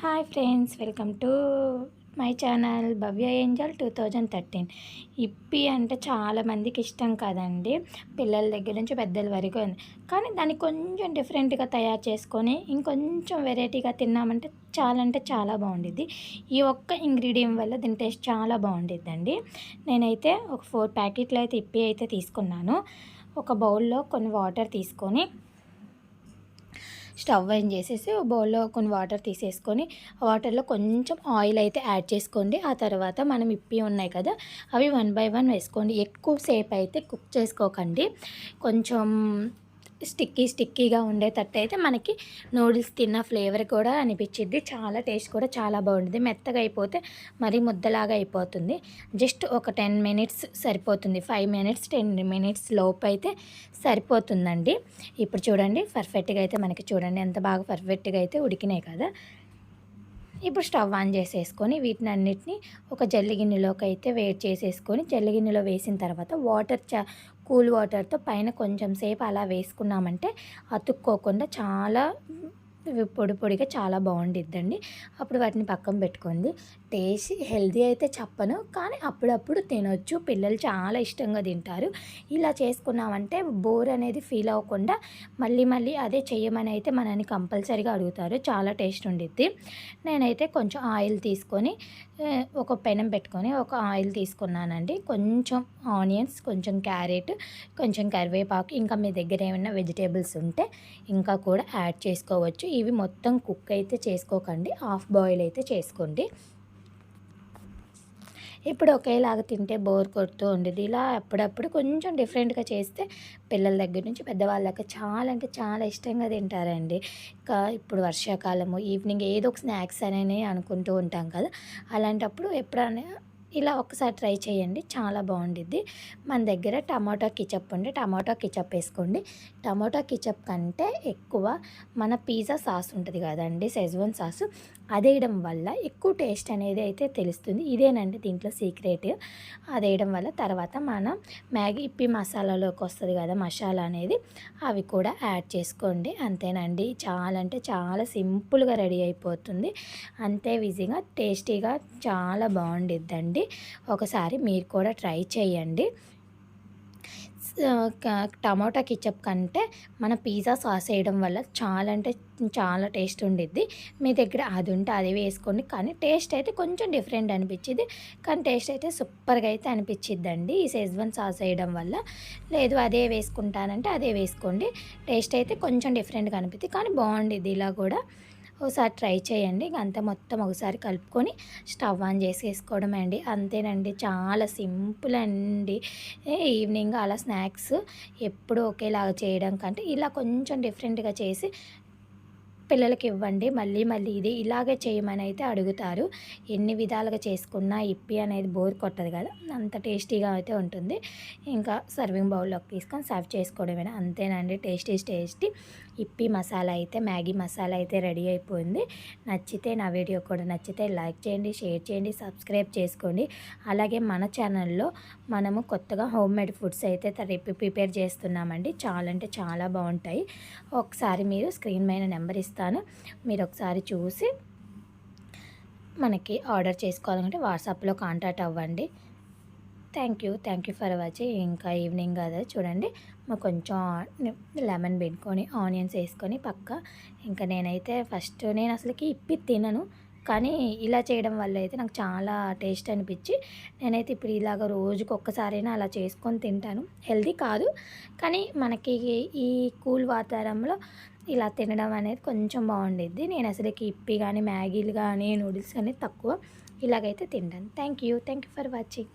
Hi friends welcome to my channel Bhavya angel two thousand thirteen. ఇప్పి అంటే చాలామందికి ఇష్టం కదండి. పిల్లల దగ్గర నుంచి పెద్దల వరకు కానీ దాన్ని కొంచెం డిఫరెంట్గా తయారు చేసుకొని ఇంకొంచెం వెరైటీగా తిన్నామంటే చాలా అంటే చాలా బాగుండిద్ది. ఈ ఒక్క ఇంగ్రీడియంట్ వల్ల దీని టేస్ట్ చాలా బాగుండిద్దండి. నేనైతే ఒక ఫోర్ ప్యాకెట్లు అయితే ఇప్పి అయితే తీసుకున్నాను. ఒక బౌల్లో కొన్ని వాటర్ తీసుకొని స్టవ్ ఆన్ చేసేసి బౌల్లో కొన్ని వాటర్ తీసేసుకొని వాటర్లో కొంచెం ఆయిల్ అయితే యాడ్ చేసుకోండి. ఆ తర్వాత మనం ఇప్పి ఉన్నాయి కదా అవి వన్ బై వన్ వేసుకోండి. ఎక్కువసేపు అయితే కుక్ చేసుకోకండి. కొంచెం స్టిక్కీ స్టిక్కీగా ఉండేటట్టు అయితే మనకి నూడిల్స్ తిన్న ఫ్లేవర్ కూడా అనిపించింది చాలా టేస్ట్ కూడా చాలా బాగుంటుంది. మెత్తగా అయిపోతే మరీ ముద్దలాగా అయిపోతుంది. జస్ట్ ఒక టెన్ మినిట్స్ సరిపోతుంది. ఫైవ్ మినిట్స్ టెన్ మినిట్స్ లోపు అయితే సరిపోతుందండి. ఇప్పుడు చూడండి పర్ఫెక్ట్గా అయితే మనకి చూడండి ఎంత బాగా పర్ఫెక్ట్గా అయితే ఉడికినాయి కదా. ఇప్పుడు స్టవ్ ఆన్ చేసేసుకొని వీటిని అన్నిటిని ఒక జల్లి గిన్నెలోకి అయితే వేడి చేసేసుకొని జల్లి గిన్నెలో వేసిన తర్వాత వాటర్ చా కూల్ వాటర్తో పైన కొంచెం సేపు అలా వేసుకున్నామంటే అతుక్కోకుండా చాలా పొడి పొడిగా చాలా బాగుండిద్దండి. అప్పుడు వాటిని పక్కన పెట్టుకుంది. టేస్ట్ హెల్దీ అయితే చెప్పను కానీ అప్పుడప్పుడు తినొచ్చు. పిల్లలు చాలా ఇష్టంగా తింటారు. ఇలా చేసుకున్నామంటే బోర్ అనేది ఫీల్ అవ్వకుండా మళ్ళీ మళ్ళీ అదే చేయమని అయితే మనని కంపల్సరీగా అడుగుతారు. చాలా టేస్ట్ ఉండిద్ది. నేనైతే కొంచెం ఆయిల్ తీసుకొని ఒక పెనం పెట్టుకొని ఒక ఆయిల్ తీసుకున్నానండి. కొంచెం ఆనియన్స్ కొంచెం క్యారెట్ కొంచెం కరివేపాకు ఇంకా మీ దగ్గర ఏమైనా వెజిటేబుల్స్ ఉంటే ఇంకా కూడా యాడ్ చేసుకోవచ్చు. ఇవి మొత్తం కుక్ అయితే చేసుకోకండి. హాఫ్ బాయిల్ అయితే చేసుకోండి. ఇప్పుడు ఒకేలాగా తింటే బోర్ కొడుతూ ఉండేది. ఇలా అప్పుడప్పుడు కొంచెం డిఫరెంట్గా చేస్తే పిల్లల దగ్గర నుంచి పెద్దవాళ్ళకి చాలా అంటే చాలా ఇష్టంగా తింటారండి. ఇంకా ఇప్పుడు వర్షాకాలము ఈవినింగ్ ఏదో ఒక స్నాక్స్ అని అనుకుంటూ ఉంటాం కదా. అలాంటప్పుడు ఎప్పుడైనా ఇలా ఒకసారి ట్రై చేయండి. చాలా బాగుండిద్ది. మన దగ్గర టమాటో కిచప్ ఉండి టమాటో కిచప్ వేసుకోండి. టమాటో కిచప్ కంటే ఎక్కువ మన పిజ్జా సాస్ ఉంటుంది కదండి సెజ్వన్ సాస్. అది వేయడం వల్ల ఎక్కువ టేస్ట్ అనేది అయితే తెలుస్తుంది. ఇదేనండి దీంట్లో సీక్రెట్. అది వేయడం వల్ల తర్వాత మనం మ్యాగీ ఇప్పి మసాలాలోకి వస్తుంది కదా మసాలా అనేది అవి కూడా యాడ్ చేసుకోండి. అంతేనండి. చాలా అంటే చాలా సింపుల్గా రెడీ అయిపోతుంది. అంతే విజీగా టేస్టీగా చాలా బాగుండిద్దండి. చేయండి. ఒకసారి మీరు కూడా ట్రై చేయండి. టమాటా కిచప్ కంటే మన పిజ్జా సాస్ వేయడం వల్ల చాలా అంటే చాలా టేస్ట్ ఉండిద్ది. మీ దగ్గర అది ఉంటే అది వేసుకోండి. కానీ టేస్ట్ అయితే కొంచెం డిఫరెంట్ అనిపించింది కానీ టేస్ట్ అయితే సూపర్గా అయితే అనిపించిద్దండి ఈ సెజ్వన్ సాస్ వేయడం వల్ల. లేదు అదే వేసుకుంటానంటే అదే వేసుకోండి. టేస్ట్ అయితే కొంచెం డిఫరెంట్గా అనిపిద్ది. కానీ బాగుండిద్ది ఇలా కూడా. ఒకసారి ట్రై చేయండి. అంతా మొత్తం ఒకసారి కలుపుకొని స్టవ్ ఆన్ చేసేసుకోవడమే అండి. అంతేనండి. చాలా సింపుల్ అండి. ఈవినింగ్ అలా స్నాక్స్ ఎప్పుడు ఒకేలాగా చేయడం కంటే ఇలా కొంచెం డిఫరెంట్గా చేసి పిల్లలకి ఇవ్వండి. మళ్ళీ మళ్ళీ ఇది ఇలాగే చేయమని అయితే అడుగుతారు. ఎన్ని విధాలుగా చేసుకున్నా ఇప్పి అనేది బోర్ కొట్టదు కదా. అంత టేస్టీగా అయితే ఉంటుంది. ఇంకా సర్వింగ్ బౌల్లోకి తీసుకొని సర్వ్ చేసుకోవడమేనా? అంతేనండి. Tasty tasty. ఇప్పి మసాలా అయితే మ్యాగీ మసాలా అయితే రెడీ అయిపోయింది. నచ్చితే నా వీడియో కూడా నచ్చితే లైక్ చేయండి షేర్ చేయండి సబ్స్క్రైబ్ చేసుకోండి. అలాగే మన ఛానల్లో మనము కొత్తగా హోమ్ మేడ్ ఫుడ్స్ అయితే ప్రిపేర్ చేస్తున్నామండి. చాలా అంటే చాలా బాగుంటాయి. ఒకసారి మీరు స్క్రీన్ పైన నెంబర్ ఇస్తాను. మీరు ఒకసారి చూసి మనకి ఆర్డర్ చేసుకోవాలంటే వాట్సాప్లో కాంటాక్ట్ అవ్వండి. Thank you. Thank you for watching. ఇంకా ఈవినింగ్ కదా చూడండి. మాకు కొంచెం లెమన్ పెట్టుకొని ఆనియన్స్ వేసుకొని పక్క. ఇంకా నేనైతే ఫస్ట్ నేను అసలుకి ఇప్పి తినను. కానీ ఇలా చేయడం వల్ల అయితే నాకు చాలా టేస్ట్ అనిపించి నేనైతే ఇప్పుడు ఇలాగ రోజుకి ఒక్కసారైనా అలా చేసుకొని తింటాను. హెల్దీ కాదు. కానీ మనకి ఈ కూల్ వాతావరణంలో ఇలా తినడం అనేది కొంచెం బాగుండిద్ది. నేను అసలుకి ఇప్పి కానీ మ్యాగీలు కానీ నూడిల్స్ కానీ తక్కువ ఇలాగైతే తింటాను. Thank you. Thank you for watching.